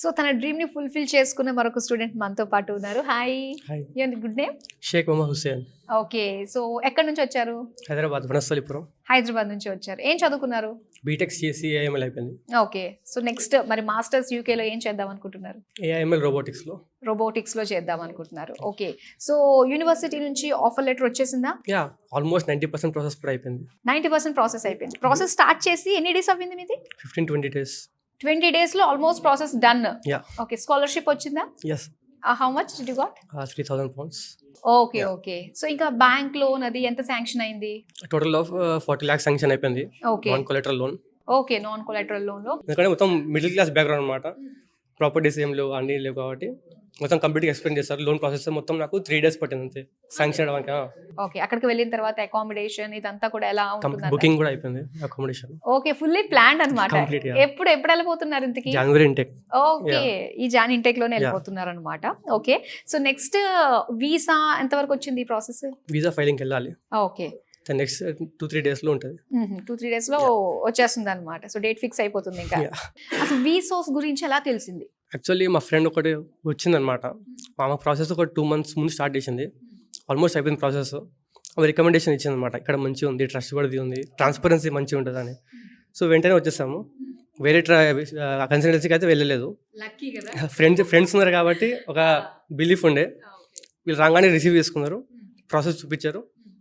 So తన డ్రీమ్ని fulfil చేసుకున్న మరొక స్టూడెంట్ మనతో పాటు ఉన్నారు. Hi. Good name? Sheikh Mohammed Hussain. Okay. So ఎక్కడి నుంచి వచ్చారు? హైదరాబాద్ వనస్థలిపురం హైదరాబాద్ నుంచి వచ్చారు. ఏం చదువుకున్నారు? బీటెక్ సిఎస్సి ఏఐఎంఎల్ అయిపోయింది. ఓకే. సో నెక్స్ట్ మరి మాస్టర్స్ యూకేలో ఏం చేద్దాం అనుకుంటున్నారు? ఏఐఎంఎల్ రోబోటిక్స్లో. రోబోటిక్స్లో చేద్దాం అనుకుంటున్నారు. ఓకే. సో యూనివర్సిటీ నుంచి ఆఫర్ లెటర్ వచ్చేసిందా? Yeah almost ninety percent process కూడా అయిపోయింది. నైంటీ పర్సెంట్ ప్రాసెస్ అయిపోయింది. ప్రాసెస్ స్టార్ట్ చేసి ఎన్ని డేస్ అవ్వింది మీది? Fifteen twenty days. ట్వంటీ డేస్లో almost process done. Okay scholarship వచ్చిందా? Yes how much did got three thousand pounds okay okay so ఇంకా బ్యాంక్ లోన్ అది ఎంత శాంక్షన్ అయింది? Total of forty lakhs sanction అయిపోయింది okay non collateral loan okay non collateral లోన్లో. ఎందుకంటే మొత్తం middle class background అనమాట ప్రాపర్టీస్ ఏం లేవు అన్నీ లేవు కాబట్టి. మొత్తం కంప్లీట్గా ఎక్స్ప్లెయిన్ చేస్తారు. లోన్ ప్రాసెస్ మొత్తం నాకు త్రీ డేస్ పట్టింది అంతే. శాంక్షన్ అవ్వడానికి ఓకే అక్కడికి వెళ్ళిన తర్వాత అకామిడేషన్ ఇదంతా కూడా ఎలా ఉంటుంది బుకింగ్ కూడా అయిపోయింది accommodation okay fully plan yeah. ఎప్పుడు ఎప్పుడు వెళ్ళిపోతున్నారు ఇంతకి? జనవరి ఇంటెక్ ఓకే ఈ జాన్ ఇంటెక్లోనే వెళ్ళిపోతున్నారు అనమాట ఓకే సో నెక్స్ట్ వీసా ఎంతవరకు వచ్చింది ఈ ప్రాసెస్ వీసా ఫైలింగ్కి వెళ్ళాలి ఓకే. నెక్స్ట్ టూ త్రీ డేస్లో ఉంటుంది. టూ త్రీ డేస్లో వచ్చేస్తుంది అనమాట సో డేట్ ఫిక్స్ అయిపోతుంది ఇంకా. అసలు వీసోస్ గురించి ఎలా తెలిసింది? యాక్చువల్లీ మా ఫ్రెండ్ ఒకటి వచ్చిందనమాట. ఆమె ప్రాసెస్ ఒక టూ మంత్స్ ముందు స్టార్ట్ చేసింది. ఆల్మోస్ట్ అయిపోయింది ప్రాసెస్ ఆమె రికమెండేషన్ ఇచ్చిందనమాట. ఇక్కడ మంచిగా ఉంది ట్రస్ట్ కూడా ఉంది ట్రాన్స్పరెన్సీ మంచిగా ఉంటుంది అని సో వెంటనే వచ్చేసాము. వేరే ట్రా కన్సల్టెన్సీకి అయితే వెళ్ళలేదు. ఫ్రెండ్స్ ఫ్రెండ్స్ ఉన్నారు కాబట్టి ఒక బిలీఫ్ ఉండే. వీళ్ళు రాగానే రిసీవ్ చేసుకున్నారు. ప్రాసెస్ చూపించారు.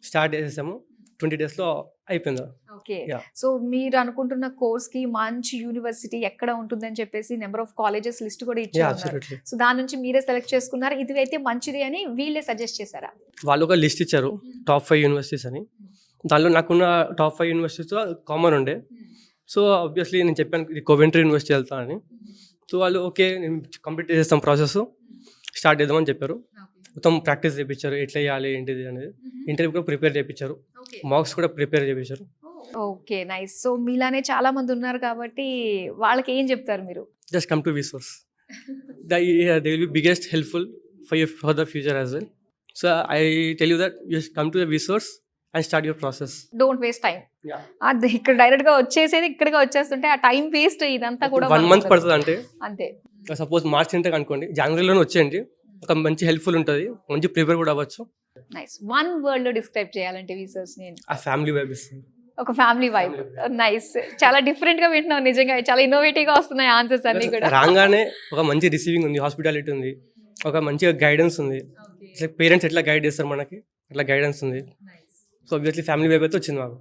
స్టార్ట్ చేసేసాము. ట్వంటీ డేస్లో అయిపోయింది. ఓకే. సో మీరు అనుకుంటున్న కోర్స్కి మంచి యూనివర్సిటీ ఎక్కడ ఉంటుందని చెప్పేసి నెంబర్ ఆఫ్ కాలేజెస్ లిస్ట్ కూడా ఇచ్చారు సో దాని నుంచి మీరే సెలెక్ట్ చేసుకున్నారు. ఇది అయితే మంచిది అని వీళ్ళే సజెస్ట్ చేశారా? వాళ్ళు ఒక లిస్ట్ ఇచ్చారు. టాప్ ఫైవ్ యూనివర్సిటీస్ అని. దానిలో నాకున్న టాప్ ఫైవ్ యూనివర్సిటీస్ కామన్ ఉండే. సో ఆబ్వియస్లీ నేను చెప్పాను ఇది కోవెంట్రీ యూనివర్సిటీ వెళ్తానని సో వాళ్ళు ఓకే నేను కంప్లీట్ చేసేస్తాం ప్రాసెస్. స్టార్ట్ చేద్దామని చెప్పారు. మొత్తం ప్రాక్టీస్ చేయించారు ఎట్లా చేయాలి ఏంటిది అనేది. ఇంటర్వ్యూ కూడా ప్రిపేర్ చేయించారు మార్క్స్ కూడా ప్రిపేర్ చేయించారు ఓకే నైస్. సో మీలానే చాలా మంది ఉన్నారు కాబట్టి వాళ్ళకి ఏం చెప్తారు మీరు? Just come to visource the they will be biggest helpful for you for the future as well. So I tell you that just come to the visource and start your process. Don't waste time. అది ఇక్కడ డైరెక్ట్గా వచ్చేసేది ఇక్కడిగా వచ్చేస్తుంటే ఆ time waste ఇదంతా కూడా one month పడుతుంది. అంటే అంతే. సపోజ్ మార్చ్ ఇంటకి అనుకోండి జనవరిలోనే వచ్చేయండి. ఒక మంచి హెల్ప్ఫుల్ ఉంటుంది. మంచి ప్రిపేర్ కూడా అవ్వచ్చు. నైస్ వన్ వర్డ్లో డిస్క్రైబ్ చేయాలంటే వీసర్స్ నేను. ఆ ఫ్యామిలీ వైబ్ ఇస్తుంది ఒక ఫ్యామిలీ వైబ్ నైస్ చాలా డిఫరెంట్గా వింటున్నాం నిజంగా. చాలా ఇన్నోవేటివ్గా వస్తున్నాయి ఆన్సర్స్ అన్ని కూడా. రాగానే ఒక మంచి రిసీవింగ్ ఉంది. హాస్పిటాలిటీ ఉంది. ఒక మంచిగా గైడెన్స్ ఉంది. పేరెంట్స్ ఎట్లా గైడ్ చేస్తారు మనకి? అట్లా గైడెన్స్ ఉంది. సో ఆబ్వియస్లీ ఫ్యామిలీ వైబ్ అయితే వచ్చింది మాకు.